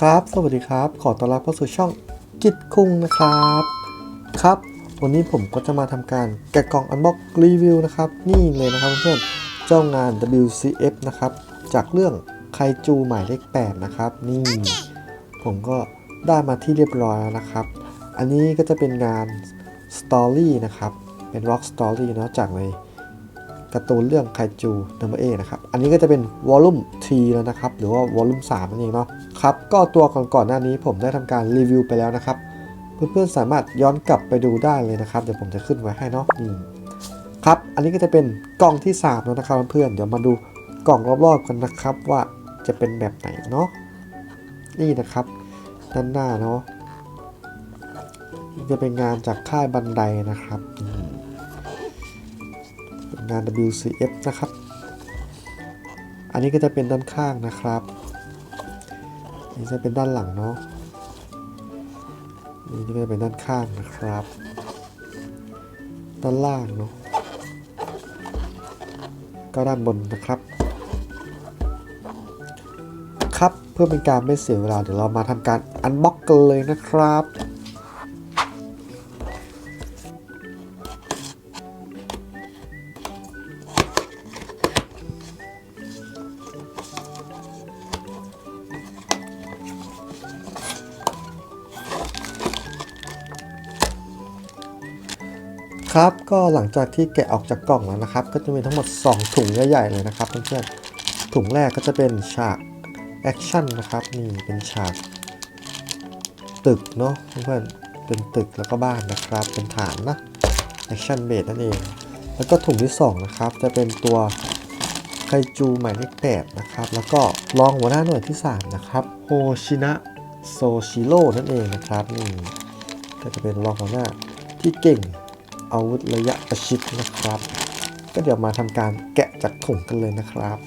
ครับ สวัสดีครับ ขอต้อนรับเข้าสู่ช่องกิจคุ้งนะครับ ครับ วันนี้ผมก็จะมาทำการแกะกล่องอันบ็อกรีวิวนะครับ นี่เลยนะครับเพื่อนเจ้างาน WCF นะครับ จากเรื่องไคจูหมายเลข 8 นะครับ นี่ ผมก็ได้มาที่เรียบร้อยแล้วนะครับ อันนี้ก็จะเป็นงานสตอรี่นะครับ เป็นร็อกสตอรี่เนาะจากในการ์ตูนเรื่องไคจูนัมเบอร์เอนะครับ อันนี้ก็จะเป็นวอลลุ่ม T แล้วนะครับ หรือว่าวอลลุ่ม3นั่นเองเนาะ ครับก็ตัวก่อนๆหน้านี้ผมได้ทำการรีวิวไปแล้วนะครับ เพื่อนๆสามารถย้อนกลับไปดูได้เลยนะครับ เดี๋ยวผมจะขึ้นไว้ให้เนาะนี่ครับ อันนี้ก็จะเป็นกล่องที่3แล้วนะครับเพื่อนเดี๋ยวมาดูกล่องรอบๆกันนะครับว่าจะเป็นแบบไหนเนาะนี่นะครับ ด้านหน้าเนาะจะเป็นงานจากค่ายบันไดนะครับงาน WCF นะครับ อันนี้ก็จะเป็นด้านข้างนะครับ นี่จะเป็นด้านหลังเนาะนี่จะเป็นด้านข้างนะครับ ด้านล่างเนาะก็ด้านบนนะครับ ครับเพื่อเป็นการไม่เสียเวลาเดี๋ยวเรามาทำการอันบ็อกกันเลยนะครับ ครับก็หลังจากที่แกะออกจากกล่องแล้วนะครับ ก็จะมีทั้งหมด 2 ถุงใหญ่ๆเลยนะครับเพื่อนๆถุงแรกก็จะเป็นฉากแอคชั่นนะครับนี่เป็นฉากตึกเนาะเพื่อนๆเป็นตึกแล้วก็บ้านนะครับเป็นฐานนะแอคชั่นเบสนั่นเอง แล้วก็ถุงที่ 2 นะครับ จะเป็นตัวไคจูหมายเลข8นะครับ แล้วก็รองหัวหน้าหน่วยที่ 3 นะครับโฮชินะโซชิโร่นั่นเองนะครับนี่ก็จะเป็นรองหัวหน้าที่เก่ง อาวุธระยะประชิดนะครับ ก็เดี๋ยวมาทำการแกะจากถุงกันเลยนะครับ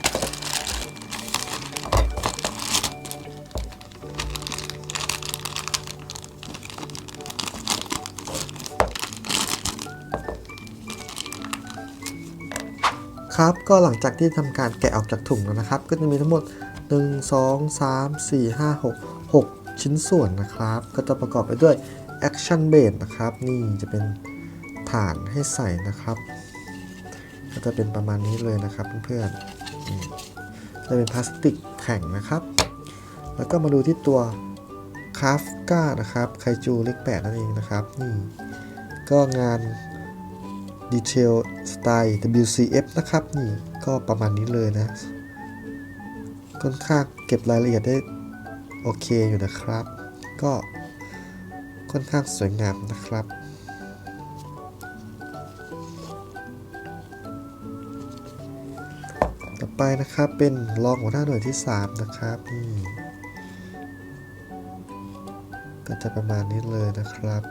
ครับก็หลังจากที่ทำการแกะออกจากถุงแล้วนะครับ ก็จะมีทั้งหมด 1 2 3 4 5 6 6 ชิ้นส่วนนะครับ ก็จะประกอบไปด้วย Action Base นะครับ นี่จะเป็น ฐานให้ใส่นะครับ ก็จะเป็นประมาณนี้เลยนะครับเพื่อนๆจะเป็นพลาสติกแข็งนะครับ แล้วก็มาดูที่ตัวคาฟก้านะครับไคจูเล็กแปดนั่นเองนะครับนี่ก็งานดีเทลสไตล์ WCF นะครับ นี่ก็ประมาณนี้เลยนะค่อนข้างเก็บรายละเอียดได้โอเคอยู่นะครับ ก็ค่อนข้างสวยงามนะครับ ต่อไปนะครับเป็นรองหัวหน้าหน่วยที่ 3 นะครับนี่ก็จะประมาณนี้เลยนะครับ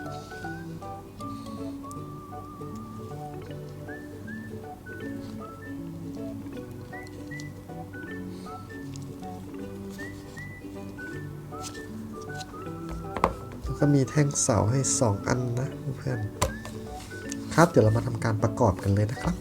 แล้วก็มีแท่งเสาให้ 2 อันนะเพื่อนครับเดี๋ยวเรามาทำการประกอบกันเลยนะครับ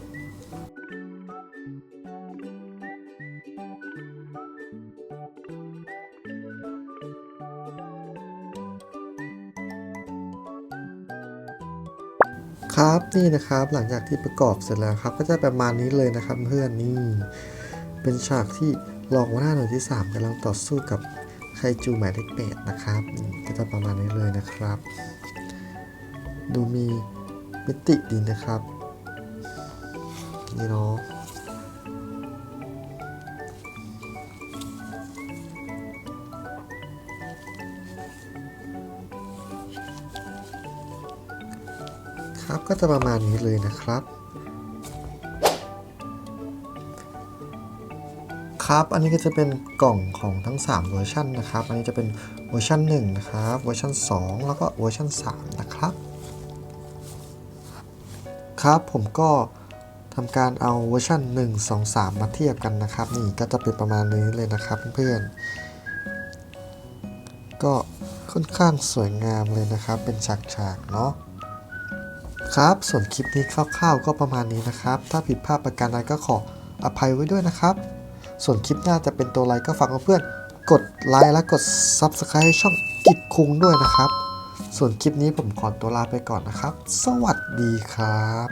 ครับนี่นะครับหลังจากที่ประกอบเสร็จแล้วครับ ก็จะประมาณนี้เลยนะครับเพื่อนนี่ เป็นฉากที่รองหัวหน้าหน่วยที่ 3กำลังต่อสู้กับไคจูหมายเลขแปดนะครับก็จะประมาณนี้เลยนะครับ ดูมีมิติดีนะครับ นี่เนาะ ครับก็จะประมาณนี้เลยนะครับ ครับอันนี้ก็จะเป็นกล่องของทั้ง 3 เวอร์ชันนะครับ อันนี้จะเป็นเวอร์ชัน1นะครับเวอร์ชัน2 แล้วก็เวอร์ชัน3นะครับ ครับผมก็ทำการเอาเวอร์ชัน1 2 3 มาเทียบกันนะครับ นี่ก็จะเป็นประมาณนี้เลยนะครับเพื่อนก็ค่อนข้างสวยงามเลยนะครับ เป็นฉากๆเนาะ ครับ ส่วนคลิปนี้คร่าวๆก็ประมาณนี้นะครับ ถ้าผิดพลาดประการใดก็ขออภัยไว้ด้วยนะครับ ส่วนคลิปหน้าจะเป็นตัวอะไรก็ฝากเพื่อนกดไลค์และกด Subscribe ช่องกิจคุงด้วยนะครับ ส่วนคลิปนี้ผมขอตัวลาไปก่อนนะครับ สวัสดีครับ